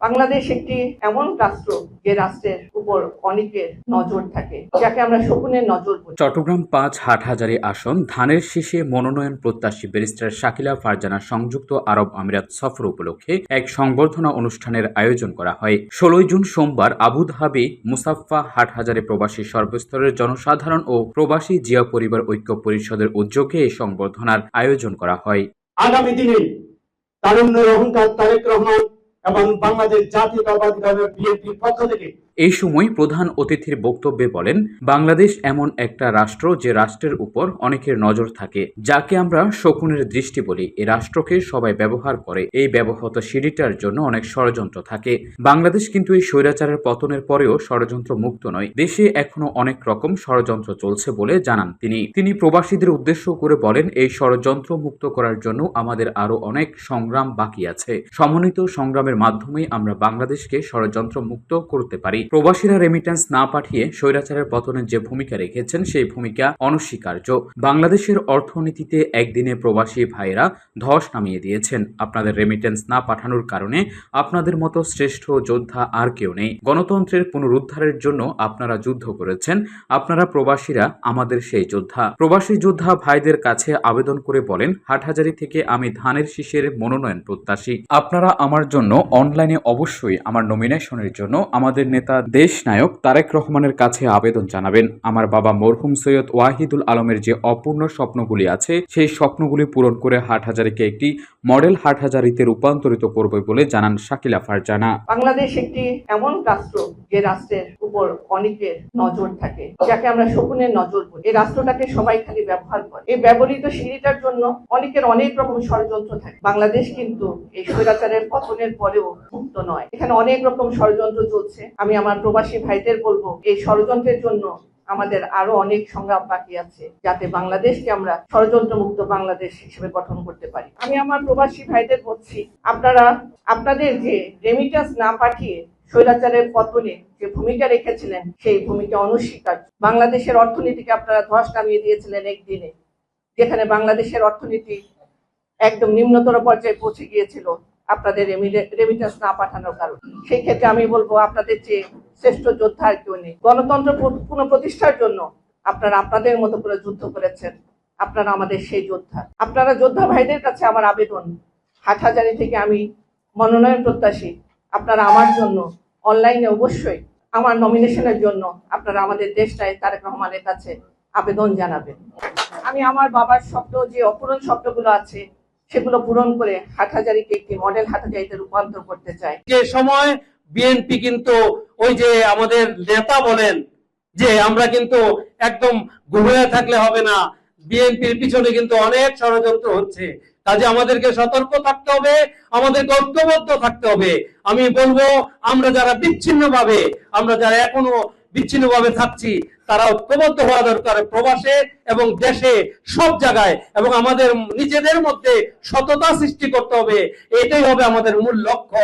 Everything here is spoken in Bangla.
বাংলাদেশ একটি এমন রাষ্ট্র যে রাষ্ট্রের উপর অনেকের নজর থাকে যাকে আমরা শকুনের নজর বলি। চট্টগ্রাম পাঁচ হাটহাজারী আসন ধানের শীষে মনোনয়ন প্রত্যাশী ব্যারিস্টার শাকিলা ফারজানা সংযুক্ত আরব আমিরাত সফর উপলক্ষে এক সংবর্ধনা অনুষ্ঠানের আয়োজন করা হয়। ষোলোই জুন সোমবার আবুধাবি মুসাফফা হাটহাজারী প্রবাসী সর্বস্তরের জনসাধারণ ও প্রবাসী জিয়া পরিবার ঐক্য পরিষদের উদ্যোগে এই সংবর্ধনার আয়োজন করা হয়। আগামী দিনে তারুণ্যের অহংকার তারেক রহমান এবং বাংলাদেশ জাতীয়তাবাদী দলের বিএনপির পক্ষ থেকে এই সময় প্রধান অতিথির বক্তব্যে বলেন, বাংলাদেশ এমন একটা রাষ্ট্র যে রাষ্ট্রের উপর অনেকের নজর থাকে, যাকে আমরা শকুনের দৃষ্টি বলি। এই রাষ্ট্রকে সবাই ব্যবহার করে। এই ব্যবহৃত সিঁড়িটার জন্য অনেক ষড়যন্ত্র থাকে। বাংলাদেশ কিন্তু এই স্বৈরাচারের পতনের পরেও ষড়যন্ত্র মুক্ত নয়। দেশে এখনও অনেক রকম ষড়যন্ত্র চলছে বলে জানান তিনি। তিনি প্রবাসীদের উদ্দেশ্য করে বলেন, এই ষড়যন্ত্র মুক্ত করার জন্য আমাদের আরও অনেক সংগ্রাম বাকি আছে। সমন্বিত সংগ্রামের মাধ্যমেই আমরা বাংলাদেশকে ষড়যন্ত্র মুক্ত করতে পারি। প্রবাসীরা রেমিটেন্স না পাঠিয়ে স্বৈরাচারের পতনের যে ভূমিকা রেখেছেন, সেই ভূমিকা অনস্বীকার্য। বাংলাদেশের অর্থনীতিতে একদিনে প্রবাসী ভাইরা ধস নামিয়ে দিয়েছেন। আপনাদের রেমিটেন্স না পাঠানোর কারণে আপনাদের মতো শ্রেষ্ঠ যোদ্ধা আর কেউ নেই। গণতন্ত্রের পুনরুদ্ধারের জন্য আপনারা যুদ্ধ করেছেন। আপনারা প্রবাসীরা আমাদের সেই যোদ্ধা। প্রবাসী যোদ্ধা ভাইদের কাছে আবেদন করে বলেন, হাটহাজারি থেকে আমি ধানের শীষের মনোনয়ন প্রত্যাশী। আপনারা আমার জন্য অনলাইনে অবশ্যই আমার নমিনেশনের জন্য আমাদের নেতা দেশ নায়ক তারেক রহমানের কাছে আবেদন জানাবেন। আমার বাবা মরহুম সৈয়দ ওয়াহিদুল আলমের যে অপূর্ণ স্বপ্নগুলি আছে, সেই স্বপ্নগুলি পূরণ করে হাটহাজারিকে একটি মডেল হাট হাজারিতে রূপান্তরিত করবে বলে জানান শাকিলা ফারজানা। বাংলাদেশ একটি এমন রাষ্ট্র যে রাষ্ট্রের উপর অনেকের নজর থাকে, যাকে আমরা শকুনের নজর বলি। এই রাষ্ট্রটাকে সবাই খালি ব্যবহার করে। এই ব্যবহৃত সিঁড়িটার জন্য অনেকের অনেক রকম ষড়যন্ত্র থাকে। বাংলাদেশ কিন্তু এই স্বৈরাচারের পতনের পরেও মুক্ত নয়। এখানে অনেক রকম ষড়যন্ত্র চলছে। আমি আমার প্রবাসী ভাইদের বলব, এই ষড়যন্ত্রের জন্য আমাদের আরও অনেক সংগ্রাম বাকি আছে, যাতে বাংলাদেশকে আমরা ষড়যন্ত্র মুক্ত বাংলাদেশ হিসেবে গঠন করতে পারি। আমি আমার প্রবাসী ভাইদের বলছি, আপনারা, আপনাদের যে রেমিটাস না পাঠিয়ে স্বৈরাচারের পতনে যে ভূমিকা রেখেছিলেন, সেই ভূমিকা অনস্বীকার্য। বাংলাদেশের অর্থনীতিকে আপনারা ধস নামিয়ে দিয়েছিলেন একদিনে, যেখানে বাংলাদেশের অর্থনীতি একদম নিম্নতর পর্যায়ে পৌঁছে গিয়েছিল আপনাদের রেমিটেন্স না পাঠানোর কারণে। সেই ক্ষেত্রে আমি বলব, আপনাদের যে শ্রেষ্ঠ যোদ্ধা আর কেউ নেই। গণতন্ত্র পুনঃপ্রতিষ্ঠার জন্য আপনারা আপনাদের মতো করে যুদ্ধ করেছেন। আপনারা আমাদের সেই যোদ্ধা। আপনারা যোদ্ধা ভাইদের কাছে আমার আবেদন। হাটহাজারি থেকে আমি মনোনয়ন প্রত্যাশী। আপনারা আমার জন্য অনলাইনে অবশ্যই আমার নমিনেশনের জন্য আপনারা আমাদের দেশটায় তারেক রহমানের কাছে আবেদন জানাবেন। আমি আমার বাবার স্বপ্ন যে অপূরণ স্বপ্নগুলো আছে, সেগুলো পূরণ করে হাটহাজারিকে একটি মডেল হাটহাজারিতে রূপান্তর করতে চাই। যে সময় বিএনপি কিন্তু ওই যে আমাদের নেতা বলেন যে আমরা কিন্তু একদম ঘুমিয়ে থাকলে হবে না বিএনপির পিছনে কিন্তু অনেক ষড়যন্ত্র হচ্ছে। কাজে আমাদেরকে সতর্ক থাকতে হবে, আমাদেরকে ঐক্যবদ্ধ থাকতে হবে। আমি বলব, আমরা যারা বিচ্ছিন্ন ভাবে আমরা যারা এখনও বিচ্ছিন্ন ভাবে থাকছি, তারা ঐক্যবদ্ধ হওয়া দরকার প্রবাসে এবং দেশে, সব জায়গায়। এবং আমাদের নিজেদের মধ্যে সততা সৃষ্টি করতে হবে। এটাই হবে আমাদের মূল লক্ষ্য।